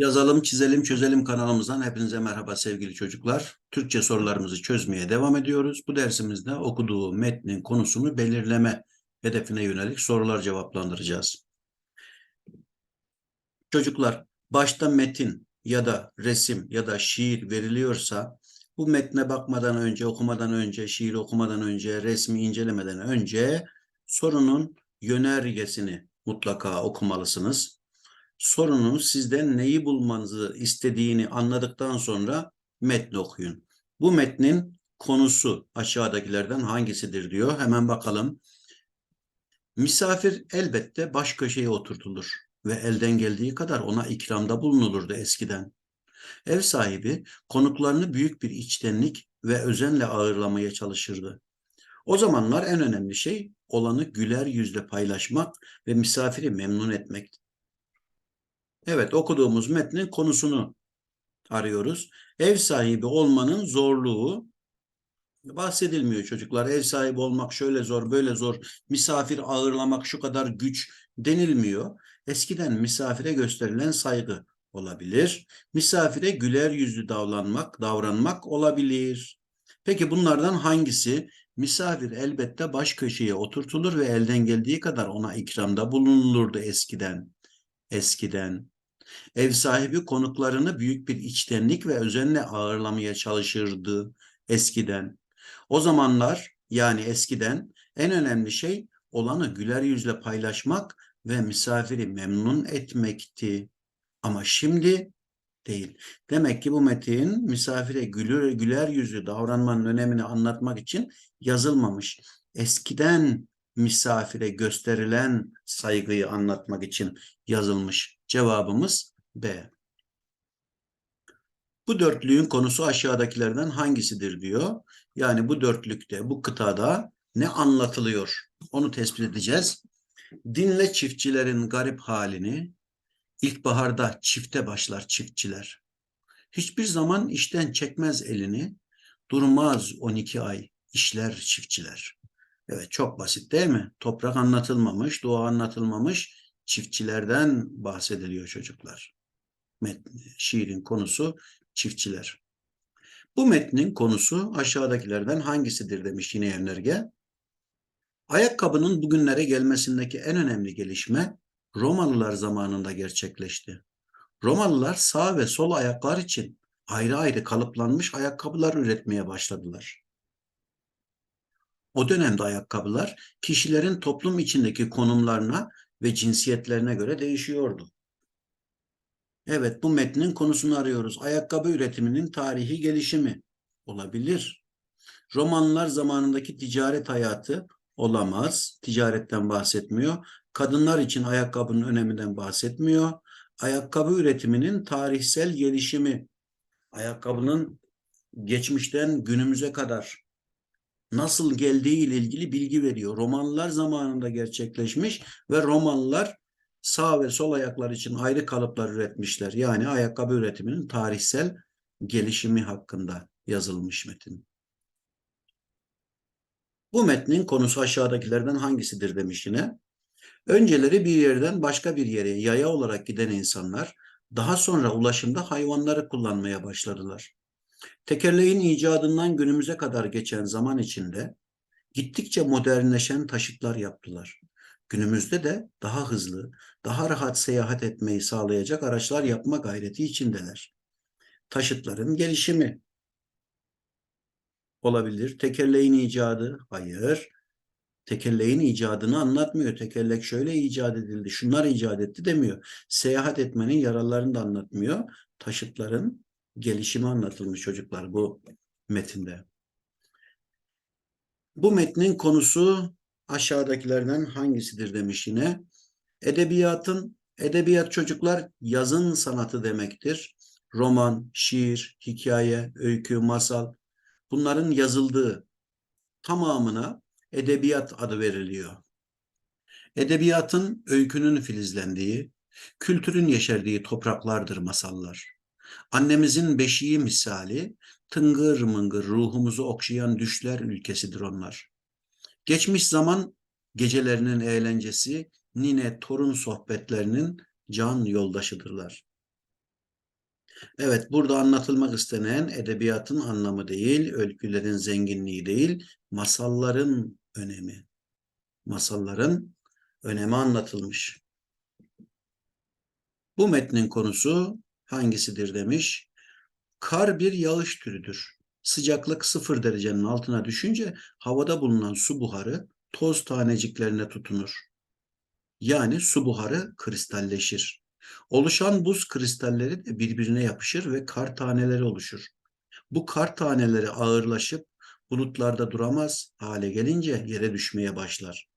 Yazalım, çizelim, çözelim kanalımızdan hepinize merhaba sevgili çocuklar. Türkçe sorularımızı çözmeye devam ediyoruz. Bu dersimizde okuduğu metnin konusunu belirleme hedefine yönelik sorular cevaplandıracağız. Çocuklar, başta metin ya da resim ya da şiir veriliyorsa bu metne bakmadan önce, okumadan önce, şiir okumadan önce, resmi incelemeden önce sorunun yönergesini mutlaka okumalısınız sorunun sizden neyi bulmanızı istediğini anladıktan sonra metni okuyun. Bu metnin konusu aşağıdakilerden hangisidir diyor. Hemen bakalım. Misafir elbette baş köşeye oturtulur ve elden geldiği kadar ona ikramda bulunulurdu eskiden. Ev sahibi konuklarını büyük bir içtenlik ve özenle ağırlamaya çalışırdı. O zamanlar en önemli şey olanı güler yüzle paylaşmak ve misafiri memnun etmekti. Evet okuduğumuz metnin konusunu arıyoruz. Ev sahibi olmanın zorluğu bahsedilmiyor çocuklar. Ev sahibi olmak şöyle zor, böyle zor. Misafir ağırlamak şu kadar güç denilmiyor. Eskiden misafire gösterilen saygı olabilir. Misafire güler yüzlü davranmak, davranmak olabilir. Peki bunlardan hangisi? Misafir elbette baş köşeye oturtulur ve elden geldiği kadar ona ikramda bulunulurdu eskiden eskiden. Ev sahibi konuklarını büyük bir içtenlik ve özenle ağırlamaya çalışırdı eskiden. O zamanlar yani eskiden en önemli şey olanı güler yüzle paylaşmak ve misafiri memnun etmekti. Ama şimdi değil. Demek ki bu metin misafire güler, güler yüzlü davranmanın önemini anlatmak için yazılmamış. Eskiden misafire gösterilen saygıyı anlatmak için yazılmış. Cevabımız B. Bu dörtlüğün konusu aşağıdakilerden hangisidir diyor. Yani bu dörtlükte, bu kıtada ne anlatılıyor? Onu tespit edeceğiz. Dinle çiftçilerin garip halini. İlkbaharda çifte başlar çiftçiler. Hiçbir zaman işten çekmez elini. Durmaz 12 ay işler çiftçiler. Evet çok basit değil mi? Toprak anlatılmamış, doğa anlatılmamış, çiftçilerden bahsediliyor çocuklar. Met, şiirin konusu çiftçiler. Bu metnin konusu aşağıdakilerden hangisidir demiş yine Yernerge. Ayakkabının bugünlere gelmesindeki en önemli gelişme Romalılar zamanında gerçekleşti. Romalılar sağ ve sol ayaklar için ayrı ayrı kalıplanmış ayakkabılar üretmeye başladılar. O dönemde ayakkabılar kişilerin toplum içindeki konumlarına ve cinsiyetlerine göre değişiyordu. Evet bu metnin konusunu arıyoruz. Ayakkabı üretiminin tarihi gelişimi olabilir. Romanlar zamanındaki ticaret hayatı olamaz. Ticaretten bahsetmiyor. Kadınlar için ayakkabının öneminden bahsetmiyor. Ayakkabı üretiminin tarihsel gelişimi, ayakkabının geçmişten günümüze kadar nasıl geldiği ile ilgili bilgi veriyor. Romanlılar zamanında gerçekleşmiş ve Romanlılar sağ ve sol ayaklar için ayrı kalıplar üretmişler. Yani ayakkabı üretiminin tarihsel gelişimi hakkında yazılmış metin. Bu metnin konusu aşağıdakilerden hangisidir demiş yine. Önceleri bir yerden başka bir yere yaya olarak giden insanlar daha sonra ulaşımda hayvanları kullanmaya başladılar. Tekerleğin icadından günümüze kadar geçen zaman içinde gittikçe modernleşen taşıtlar yaptılar. Günümüzde de daha hızlı, daha rahat seyahat etmeyi sağlayacak araçlar yapma gayreti içindeler. Taşıtların gelişimi olabilir. Tekerleğin icadı, hayır. Tekerleğin icadını anlatmıyor. Tekerlek şöyle icat edildi, şunlar icat etti demiyor. Seyahat etmenin yararlarını da anlatmıyor. Taşıtların gelişimi anlatılmış çocuklar bu metinde. Bu metnin konusu aşağıdakilerden hangisidir demiş yine. Edebiyatın, edebiyat çocuklar yazın sanatı demektir. Roman, şiir, hikaye, öykü, masal bunların yazıldığı tamamına edebiyat adı veriliyor. Edebiyatın öykünün filizlendiği, kültürün yeşerdiği topraklardır masallar. Annemizin beşiği misali, tıngır mıngır ruhumuzu okşayan düşler ülkesidir onlar. Geçmiş zaman gecelerinin eğlencesi, nine torun sohbetlerinin can yoldaşıdırlar. Evet, burada anlatılmak istenen edebiyatın anlamı değil, öykülerin zenginliği değil, masalların önemi. Masalların önemi anlatılmış. Bu metnin konusu hangisidir demiş. Kar bir yağış türüdür. Sıcaklık sıfır derecenin altına düşünce havada bulunan su buharı toz taneciklerine tutunur. Yani su buharı kristalleşir. Oluşan buz kristalleri de birbirine yapışır ve kar taneleri oluşur. Bu kar taneleri ağırlaşıp bulutlarda duramaz hale gelince yere düşmeye başlar.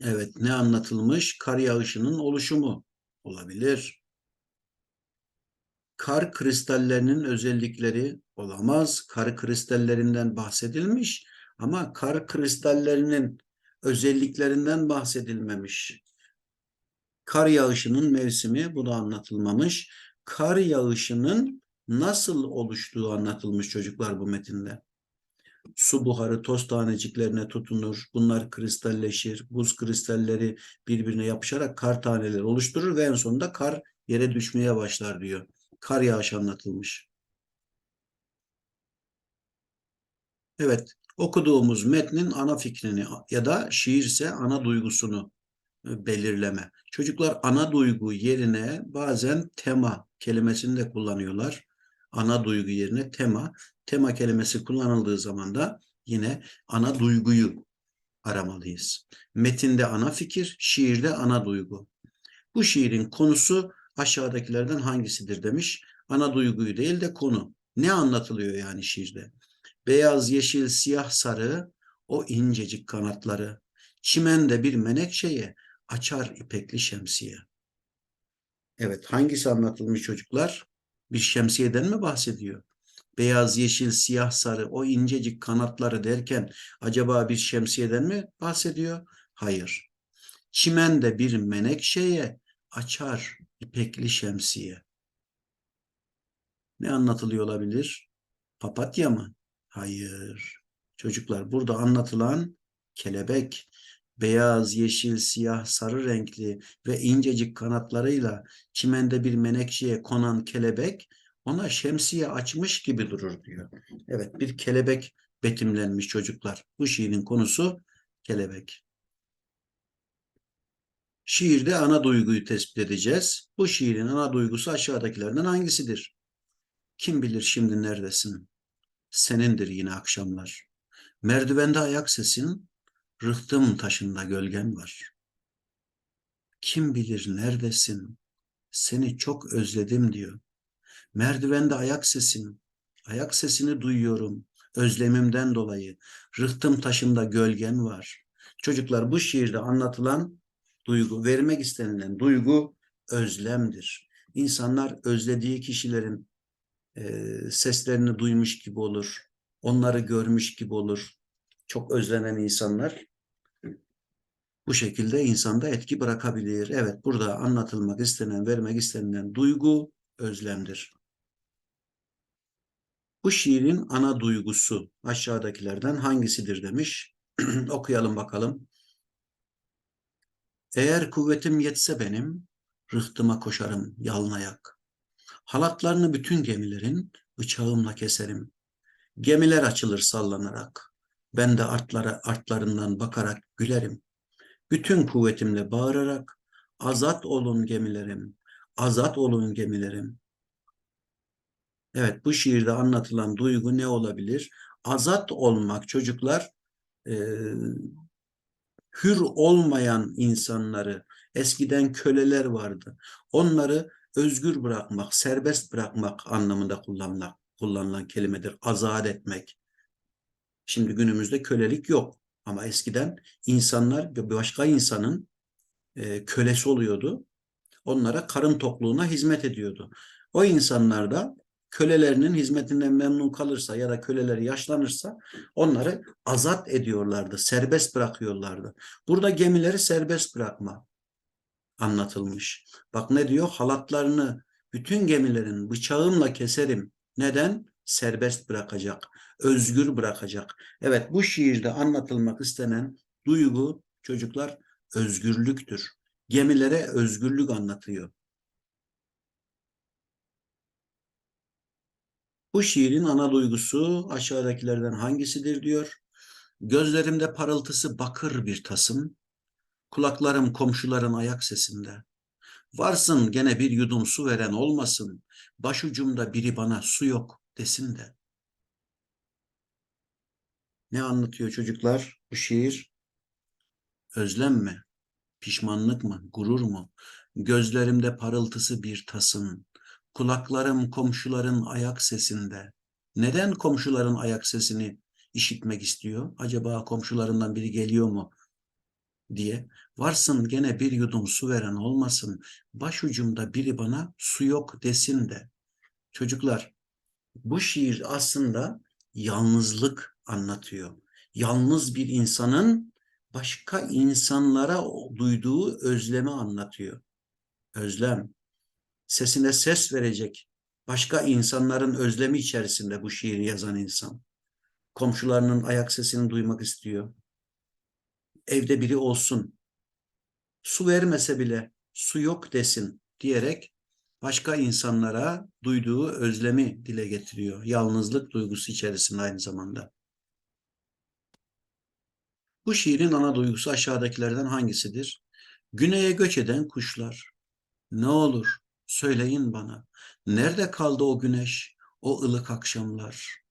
Evet, ne anlatılmış? Kar yağışının oluşumu olabilir. Kar kristallerinin özellikleri olamaz. Kar kristallerinden bahsedilmiş ama kar kristallerinin özelliklerinden bahsedilmemiş. Kar yağışının mevsimi bu da anlatılmamış. Kar yağışının nasıl oluştuğu anlatılmış çocuklar bu metinde. Su buharı toz taneciklerine tutunur. Bunlar kristalleşir. Buz kristalleri birbirine yapışarak kar taneleri oluşturur ve en sonunda kar yere düşmeye başlar diyor. Kar yağışı anlatılmış. Evet, okuduğumuz metnin ana fikrini ya da şiirse ana duygusunu e, belirleme. Çocuklar ana duygu yerine bazen tema kelimesini de kullanıyorlar. Ana duygu yerine tema. Tema kelimesi kullanıldığı zaman da yine ana duyguyu aramalıyız. Metinde ana fikir, şiirde ana duygu. Bu şiirin konusu aşağıdakilerden hangisidir demiş. Ana duyguyu değil de konu. Ne anlatılıyor yani şiirde? Beyaz, yeşil, siyah, sarı, o incecik kanatları. Çimende bir menekşeye açar ipekli şemsiye. Evet, hangisi anlatılmış çocuklar? Bir şemsiyeden mi bahsediyor? Beyaz, yeşil, siyah, sarı, o incecik kanatları derken acaba bir şemsiyeden mi bahsediyor? Hayır. Çimende bir menekşeye açar ipekli şemsiye. Ne anlatılıyor olabilir? Papatya mı? Hayır. Çocuklar burada anlatılan kelebek beyaz, yeşil, siyah, sarı renkli ve incecik kanatlarıyla çimende bir menekşeye konan kelebek ona şemsiye açmış gibi durur diyor. Evet bir kelebek betimlenmiş çocuklar. Bu şiirin konusu kelebek. Şiirde ana duyguyu tespit edeceğiz. Bu şiirin ana duygusu aşağıdakilerden hangisidir? Kim bilir şimdi neredesin? Senindir yine akşamlar. Merdivende ayak sesin, rıhtım taşında gölgen var. Kim bilir neredesin? Seni çok özledim diyor. Merdivende ayak sesin, ayak sesini duyuyorum özlemimden dolayı. Rıhtım taşında gölgen var. Çocuklar bu şiirde anlatılan duygu, vermek istenilen duygu özlemdir. İnsanlar özlediği kişilerin e, seslerini duymuş gibi olur. Onları görmüş gibi olur. Çok özlenen insanlar bu şekilde insanda etki bırakabilir. Evet burada anlatılmak istenen, vermek istenilen duygu özlemdir. Bu şiirin ana duygusu aşağıdakilerden hangisidir demiş. Okuyalım bakalım. Eğer kuvvetim yetse benim, rıhtıma koşarım yalın ayak. Halatlarını bütün gemilerin bıçağımla keserim. Gemiler açılır sallanarak. Ben de artlara, artlarından bakarak gülerim. Bütün kuvvetimle bağırarak, azat olun gemilerim, azat olun gemilerim. Evet bu şiirde anlatılan duygu ne olabilir? Azat olmak çocuklar hür olmayan insanları, eskiden köleler vardı. Onları özgür bırakmak, serbest bırakmak anlamında kullanılan, kullanılan kelimedir. Azat etmek. Şimdi günümüzde kölelik yok. Ama eskiden insanlar başka insanın e, kölesi oluyordu. Onlara karın tokluğuna hizmet ediyordu. O insanlar da kölelerinin hizmetinden memnun kalırsa ya da köleleri yaşlanırsa onları azat ediyorlardı, serbest bırakıyorlardı. Burada gemileri serbest bırakma anlatılmış. Bak ne diyor? Halatlarını bütün gemilerin bıçağımla keserim. Neden? Serbest bırakacak, özgür bırakacak. Evet bu şiirde anlatılmak istenen duygu çocuklar özgürlüktür. Gemilere özgürlük anlatıyor. Bu şiirin ana duygusu aşağıdakilerden hangisidir diyor. Gözlerimde parıltısı bakır bir tasım, kulaklarım komşuların ayak sesinde. Varsın gene bir yudum su veren olmasın, başucumda biri bana su yok desin de. Ne anlatıyor çocuklar bu şiir? Özlem mi? Pişmanlık mı? Gurur mu? Gözlerimde parıltısı bir tasım. Kulaklarım komşuların ayak sesinde. Neden komşuların ayak sesini işitmek istiyor? Acaba komşularından biri geliyor mu? diye. Varsın gene bir yudum su veren olmasın. Başucumda biri bana su yok desin de. Çocuklar bu şiir aslında yalnızlık anlatıyor. Yalnız bir insanın başka insanlara duyduğu özlemi anlatıyor. Özlem. Sesine ses verecek başka insanların özlemi içerisinde bu şiiri yazan insan. Komşularının ayak sesini duymak istiyor. Evde biri olsun. Su vermese bile su yok desin diyerek başka insanlara duyduğu özlemi dile getiriyor. Yalnızlık duygusu içerisinde aynı zamanda. Bu şiirin ana duygusu aşağıdakilerden hangisidir? Güneye göç eden kuşlar. Ne olur söyleyin bana. Nerede kaldı o güneş, o ılık akşamlar?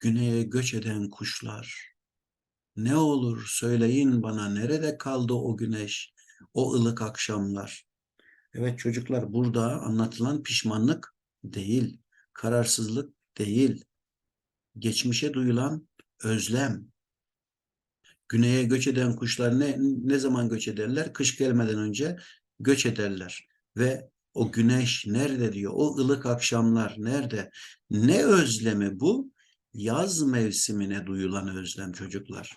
Güneye göç eden kuşlar. Ne olur söyleyin bana nerede kaldı o güneş, o ılık akşamlar? Evet çocuklar burada anlatılan pişmanlık değil, kararsızlık değil. Geçmişe duyulan özlem. Güneye göç eden kuşlar ne, ne zaman göç ederler? Kış gelmeden önce göç ederler. Ve o güneş nerede diyor? O ılık akşamlar nerede? Ne özlemi bu? Yaz mevsimine duyulan özlem çocuklar.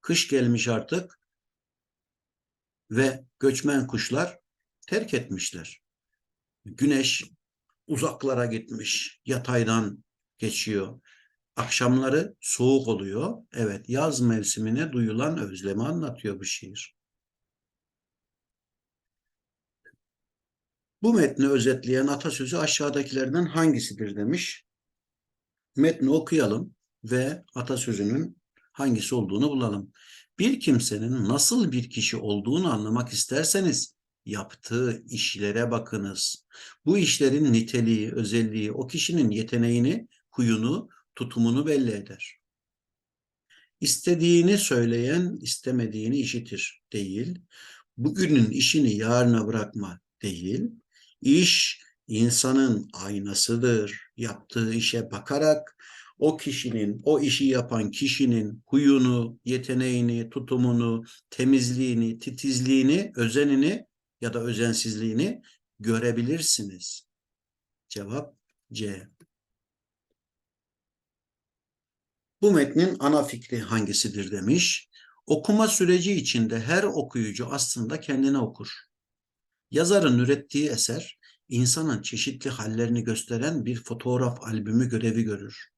Kış gelmiş artık ve göçmen kuşlar terk etmişler. Güneş uzaklara gitmiş, yataydan geçiyor. Akşamları soğuk oluyor. Evet, yaz mevsimine duyulan özlemi anlatıyor bu şiir. Bu metni özetleyen atasözü aşağıdakilerden hangisidir demiş. Metni okuyalım ve atasözünün hangisi olduğunu bulalım. Bir kimsenin nasıl bir kişi olduğunu anlamak isterseniz yaptığı işlere bakınız. Bu işlerin niteliği, özelliği o kişinin yeteneğini, huyunu, tutumunu belli eder. İstediğini söyleyen istemediğini işitir değil. Bugünün işini yarına bırakma değil. İş insanın aynasıdır. Yaptığı işe bakarak o kişinin, o işi yapan kişinin huyunu, yeteneğini, tutumunu, temizliğini, titizliğini, özenini ya da özensizliğini görebilirsiniz. Cevap C. Bu metnin ana fikri hangisidir demiş. Okuma süreci içinde her okuyucu aslında kendine okur. Yazarın ürettiği eser insanın çeşitli hallerini gösteren bir fotoğraf albümü görevi görür.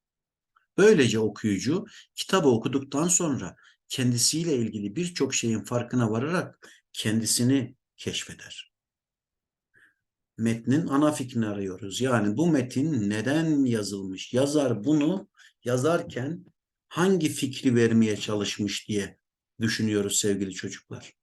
Böylece okuyucu kitabı okuduktan sonra kendisiyle ilgili birçok şeyin farkına vararak kendisini keşfeder. Metnin ana fikrini arıyoruz. Yani bu metin neden yazılmış? Yazar bunu yazarken hangi fikri vermeye çalışmış diye düşünüyoruz sevgili çocuklar.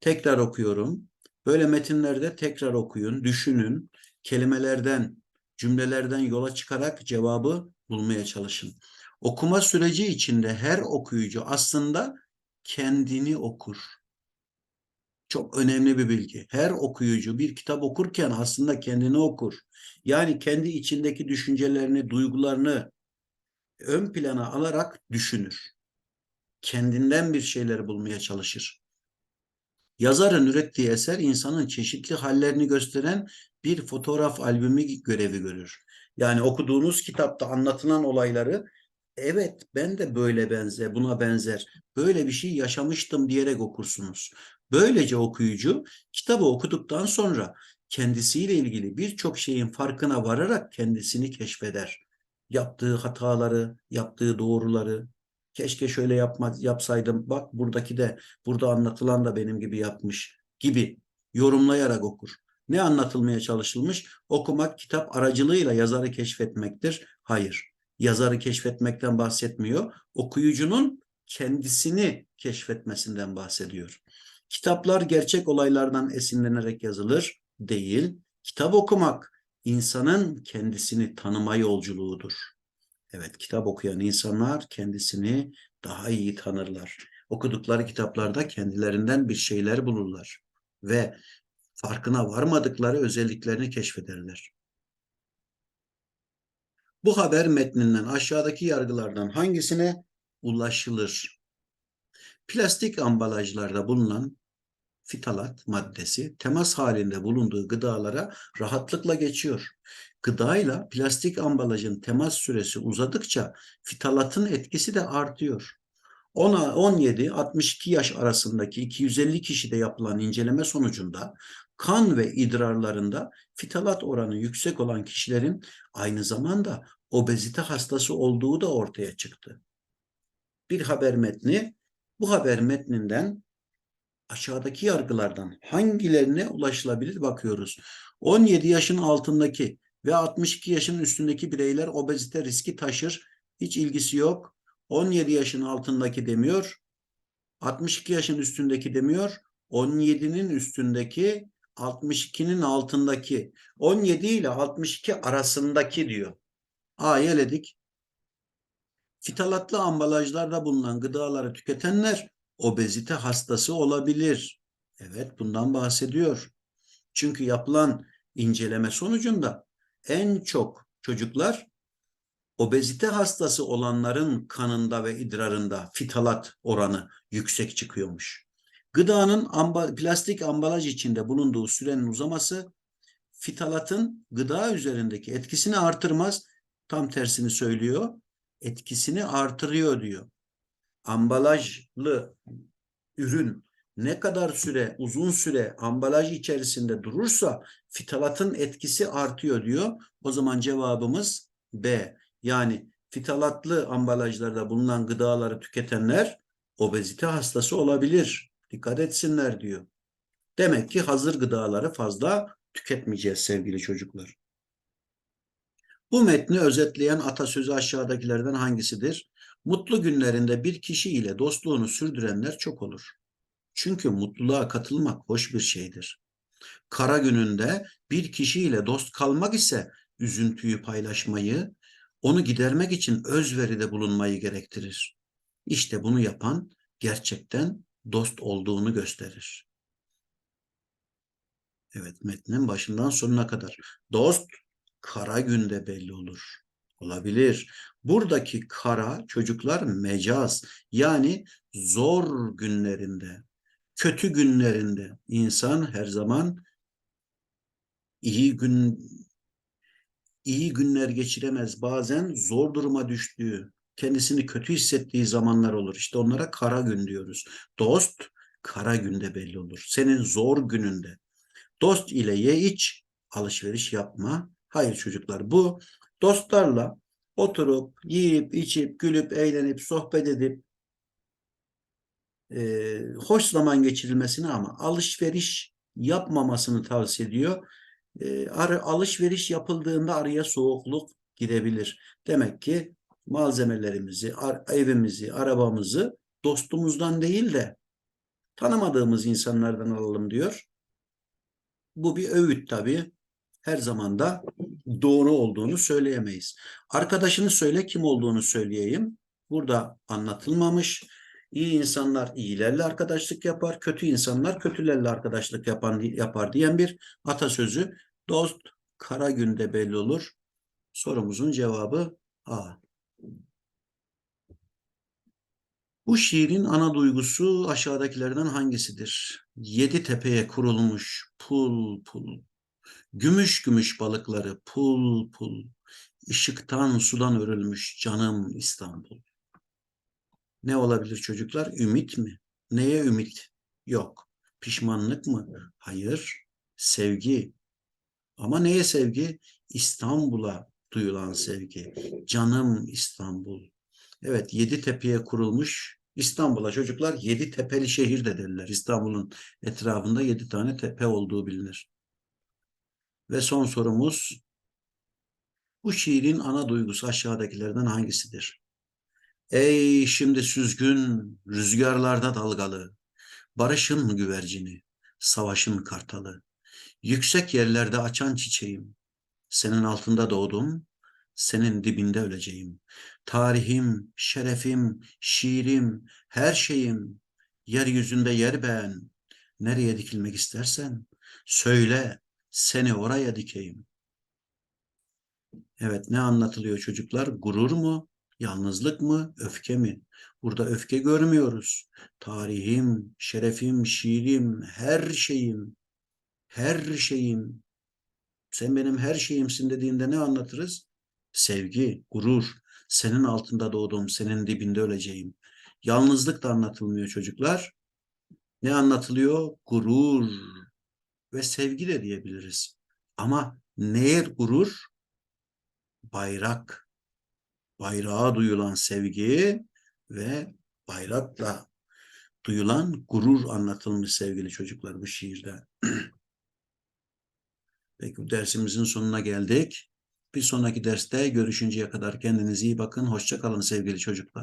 Tekrar okuyorum. Böyle metinlerde tekrar okuyun, düşünün, kelimelerden, cümlelerden yola çıkarak cevabı bulmaya çalışın. Okuma süreci içinde her okuyucu aslında kendini okur. Çok önemli bir bilgi. Her okuyucu bir kitap okurken aslında kendini okur. Yani kendi içindeki düşüncelerini, duygularını ön plana alarak düşünür. Kendinden bir şeyler bulmaya çalışır. Yazarın ürettiği eser insanın çeşitli hallerini gösteren bir fotoğraf albümü görevi görür. Yani okuduğunuz kitapta anlatılan olayları evet ben de böyle benzer, buna benzer, böyle bir şey yaşamıştım diyerek okursunuz. Böylece okuyucu kitabı okuduktan sonra kendisiyle ilgili birçok şeyin farkına vararak kendisini keşfeder. Yaptığı hataları, yaptığı doğruları, keşke şöyle yapma, yapsaydım, bak buradaki de, burada anlatılan da benim gibi yapmış gibi yorumlayarak okur. Ne anlatılmaya çalışılmış? Okumak kitap aracılığıyla yazarı keşfetmektir. Hayır. Yazarı keşfetmekten bahsetmiyor. Okuyucunun kendisini keşfetmesinden bahsediyor. Kitaplar gerçek olaylardan esinlenerek yazılır değil. Kitap okumak insanın kendisini tanıma yolculuğudur. Evet, kitap okuyan insanlar kendisini daha iyi tanırlar. Okudukları kitaplarda kendilerinden bir şeyler bulurlar ve farkına varmadıkları özelliklerini keşfederler. Bu haber metninden aşağıdaki yargılardan hangisine ulaşılır? Plastik ambalajlarda bulunan fitalat maddesi temas halinde bulunduğu gıdalara rahatlıkla geçiyor. Gıdayla plastik ambalajın temas süresi uzadıkça fitalatın etkisi de artıyor. 17-62 yaş arasındaki 250 kişide yapılan inceleme sonucunda kan ve idrarlarında fitalat oranı yüksek olan kişilerin aynı zamanda obezite hastası olduğu da ortaya çıktı. Bir haber metni, bu haber metninden aşağıdaki yargılardan hangilerine ulaşılabilir bakıyoruz. 17 yaşın altındaki ve 62 yaşın üstündeki bireyler obezite riski taşır. Hiç ilgisi yok. 17 yaşın altındaki demiyor. 62 yaşın üstündeki demiyor. 17'nin üstündeki 62'nin altındaki 17 ile 62 arasındaki diyor. A'yı eledik. Fitalatlı ambalajlarda bulunan gıdaları tüketenler obezite hastası olabilir. Evet bundan bahsediyor. Çünkü yapılan inceleme sonucunda en çok çocuklar obezite hastası olanların kanında ve idrarında fitalat oranı yüksek çıkıyormuş. Gıdanın amba, plastik ambalaj içinde bulunduğu sürenin uzaması fitalatın gıda üzerindeki etkisini artırmaz. Tam tersini söylüyor. Etkisini artırıyor diyor. Ambalajlı ürün ne kadar süre, uzun süre ambalaj içerisinde durursa fitalatın etkisi artıyor diyor. O zaman cevabımız B. Yani fitalatlı ambalajlarda bulunan gıdaları tüketenler obezite hastası olabilir. Dikkat etsinler diyor. Demek ki hazır gıdaları fazla tüketmeyeceğiz sevgili çocuklar. Bu metni özetleyen atasözü aşağıdakilerden hangisidir? Mutlu günlerinde bir kişi ile dostluğunu sürdürenler çok olur. Çünkü mutluluğa katılmak hoş bir şeydir. Kara gününde bir kişiyle dost kalmak ise üzüntüyü paylaşmayı, onu gidermek için özveride bulunmayı gerektirir. İşte bunu yapan gerçekten dost olduğunu gösterir. Evet metnin başından sonuna kadar. Dost kara günde belli olur. Olabilir. Buradaki kara çocuklar mecaz. Yani zor günlerinde, kötü günlerinde insan her zaman iyi gün iyi günler geçiremez. Bazen zor duruma düştüğü, kendisini kötü hissettiği zamanlar olur. İşte onlara kara gün diyoruz. Dost kara günde belli olur. Senin zor gününde. Dost ile ye iç, alışveriş yapma. Hayır çocuklar bu dostlarla oturup yiyip içip gülüp eğlenip sohbet edip e, hoş zaman geçirilmesini ama alışveriş yapmamasını tavsiye ediyor. E, ar alışveriş yapıldığında araya soğukluk girebilir. Demek ki malzemelerimizi, evimizi, arabamızı dostumuzdan değil de tanımadığımız insanlardan alalım diyor. Bu bir öğüt tabii. Her zaman da doğru olduğunu söyleyemeyiz. Arkadaşını söyle kim olduğunu söyleyeyim. Burada anlatılmamış. İyi insanlar iyilerle arkadaşlık yapar, kötü insanlar kötülerle arkadaşlık yapan, yapar diyen bir atasözü. Dost kara günde belli olur. Sorumuzun cevabı A. Bu şiirin ana duygusu aşağıdakilerden hangisidir? Yedi tepeye kurulmuş pul pul. Gümüş gümüş balıkları pul pul. Işıktan sudan örülmüş canım İstanbul. Ne olabilir çocuklar? Ümit mi? Neye ümit? Yok. Pişmanlık mı? Hayır. Sevgi. Ama neye sevgi? İstanbul'a duyulan sevgi. Canım İstanbul. Evet yedi tepeye kurulmuş İstanbul'a çocuklar yedi tepeli şehir de derler. İstanbul'un etrafında yedi tane tepe olduğu bilinir. Ve son sorumuz bu şiirin ana duygusu aşağıdakilerden hangisidir? Ey şimdi süzgün, rüzgarlarda dalgalı, barışın güvercini, savaşın kartalı, yüksek yerlerde açan çiçeğim, senin altında doğdum, senin dibinde öleceğim. Tarihim, şerefim, şiirim, her şeyim, yeryüzünde yer beğen, nereye dikilmek istersen, söyle, seni oraya dikeyim. Evet, ne anlatılıyor çocuklar? Gurur mu? Yalnızlık mı? Öfke mi? Burada öfke görmüyoruz. Tarihim, şerefim, şiirim, her şeyim, her şeyim. Sen benim her şeyimsin dediğinde ne anlatırız? Sevgi, gurur. Senin altında doğdum, senin dibinde öleceğim. Yalnızlık da anlatılmıyor çocuklar. Ne anlatılıyor? Gurur ve sevgi de diyebiliriz. Ama neye gurur? Bayrak. Bayrağa duyulan sevgi ve bayrakla duyulan gurur anlatılmış sevgili çocuklar bu şiirde. Peki bu dersimizin sonuna geldik. Bir sonraki derste görüşünceye kadar kendinize iyi bakın. Hoşça kalın sevgili çocuklar.